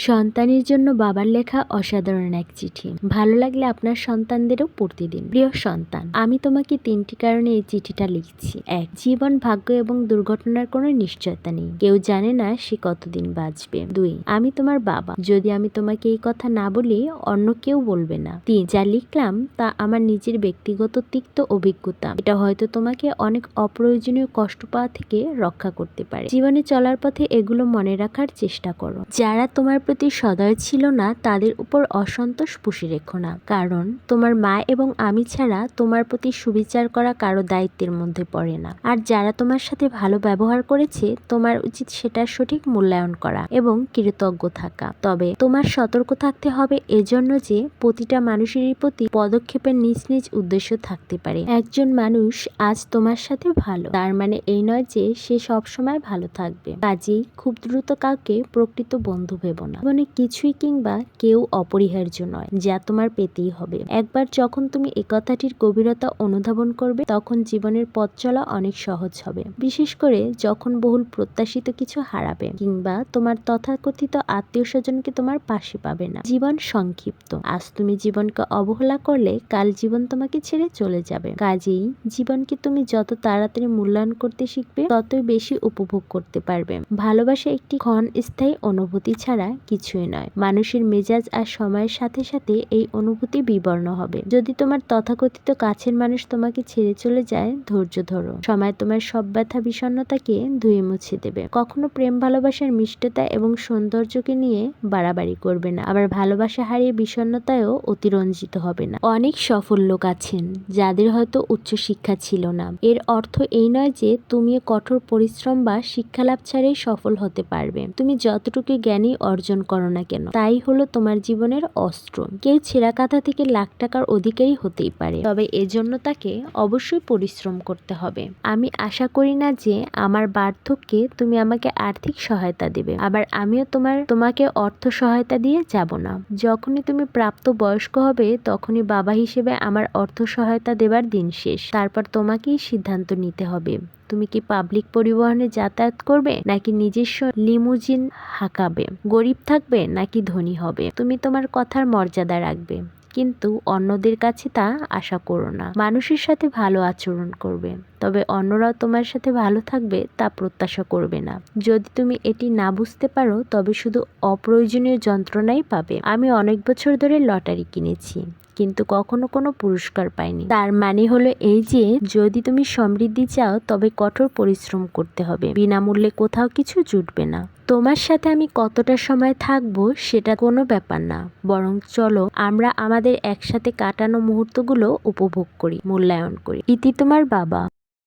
সন্তানের জন্য বাবার লেখা অসাধারণ এক চিঠি। ভালো লাগলে আপনার সন্তানদেরও পড়তে দিন। প্রিয় সন্তান, আমি তোমাকে তিনটি কারণে এই চিঠিটা লিখছি। এক, জীবন ভাগ্য এবং দুর্ঘটনার কোনো নিশ্চয়তা নেই। কেউ জানে না সে কতদিন বাঁচবে। দুই, আমি তোমার বাবা। যদি আমি তোমাকে এই কথা না বলি, অন্য কেউ বলবে না। তিন, যা লিখলাম তা আমার নিজের ব্যক্তিগত তিক্ত অভিজ্ঞতা। এটা হয়তো তোমাকে অনেক অপ্রয়োজনীয় কষ্ট পাওয়া থেকে রক্ষা করতে পারে। জীবনে চলার পথে এগুলো মনে রাখার চেষ্টা করো। যারা তোমার প্রতি সদয় ছিল না, তাদের উপর অসন্তোষ পুষে রেখো না কারণ, তোমার মা এবং আমি ছাড়া তোমার প্রতি সুবিচার করা কারও দায়িত্বের মধ্যে পড়ে না। আর যারা তোমার সাথে ভালো ব্যবহার করেছে, তোমার উচিত সেটার সঠিক মূল্যায়ন করা এবং কৃতজ্ঞ থাকা। তবে তোমার সতর্ক থাকতে হবে এজন্য যে, প্রতিটা মানুষেরই প্রতি পদক্ষেপের নিজ নিজ উদ্দেশ্য থাকতে পারে। একজন মানুষ আজ তোমার সাথে ভালো, তার মানে এই নয় যে, সে সব সময় ভালো থাকবে। কাজেই খুব দ্রুত কাউকে প্রকৃত বন্ধু ভেবো না। মানে কিছুই কিংবা কেউ অপরিহার্য নয়, যা তোমার পেতেই হবে। একবার যখন তুমি এ কথাটির গভীরতা অনুধাবন করবে, তখন জীবনের পথ চলা অনেক সহজ হবে। বিশেষ করে যখন বহুল প্রত্যাশিত কিছু হারাবে, কিংবা তোমার তথাকথিত আত্মীয় স্বজনকে তোমার পাশে পাবে না। জীবন সংক্ষিপ্ত। আজ তুমি জীবনকে অবহেলা করলে, কাল জীবন তোমাকে ছেড়ে চলে যাবে। কাজেই জীবনকে তুমি যত তাড়াতাড়ি মূল্যায়ন করতে শিখবে, ততই বেশি উপভোগ করতে পারবে। ভালোবাসা একটি ক্ষণ স্থায়ী অনুভূতি ছাড়া কিছুই নয়। মানুষের মেজাজ আর সময়ের সাথে সাথে এই অনুভূতি বিবর্ণ হবে। যদি তোমার তথাকথিত কাছের মানুষ তোমাকে ছেড়ে চলে যায়, ধৈর্য ধরো। সময় তোমার সব ব্যথা বিষণ্ণতাকে ধুয়ে মুছে দেবে। কখনো প্রেম, ভালোবাসার মিষ্টতা এবং সৌন্দর্যকে নিয়ে বাড়াবাড়ি করবে না। আবার ভালোবাসা হারিয়ে বিষণ্ণতায়ও অতিরঞ্জিত হবে না। অনেক সফল লোক আছেন, যাদের হয়তো উচ্চশিক্ষা ছিল না। এর অর্থ এই নয় যে তুমি কঠোর পরিশ্রম বা শিক্ষালাভ ছাড়াই সফল হতে পারবে। তুমি যতটুকু জ্ঞানী অর্জন করো না কেন? তাই হলো তোমার জীবনের অস্ত্র। কেউ ছেঁড়া কাঁথা থেকে লাখ টাকার অধিকারী হতেই পারে। তবে এজন্য তাকে অবশ্যই পরিশ্রম করতে হবে। আমি আশা করি না যে আমার বার্ধক্যে তুমি আমাকে আর্থিক সহায়তা দেবে। আবার আমিও তোমার, তোমাকে অর্থ সহায়তা দিয়ে যাব না। যখনই তুমি প্রাপ্ত বয়স্ক হবে, তখনই বাবা হিসেবে আমার অর্থ সহায়তা দেবার দিন শেষ। তারপর তোমাকেই সিদ্ধান্ত নিতে হবে। তুমি কি পাবলিক পরিবহনে যাতায়াত করবে নাকি নিজস্ব লিমুজিন হাঁকাবে? গরিব থাকবে নাকি ধনী হবে? তুমি তোমার কথার মর্যাদা রাখবে। কিন্তু অন্যদের কাছে তা আশা করো না। মানুষের সাথে ভালো আচরণ করবে। তবে অন্যরাও তোমার সাথে ভালো থাকবে তা প্রত্যাশা করবে না। যদি তুমি এটি না বুঝতে পারো, তবে শুধু অপ্রয়োজনীয় যন্ত্রণাই পাবে। আমি অনেক বছর ধরে লটারি কিনেছি। কিন্তু কখনো কোনো পুরস্কার পাইনি তার মানে হলো এই যে, যদি তুমি সমৃদ্ধি চাও, তবে কঠোর পরিশ্রম করতে হবে। বিনামূল্যে কোথাও কিছু জুটবে না। তোমার সাথে আমি কতটা সময় থাকব, সেটা কোনো ব্যাপার না। বরং চলো, আমরা আমাদের একসাথে কাটানো মুহূর্তগুলো উপভোগ করি, মূল্যায়ন করি। ইতি তোমার বাবা।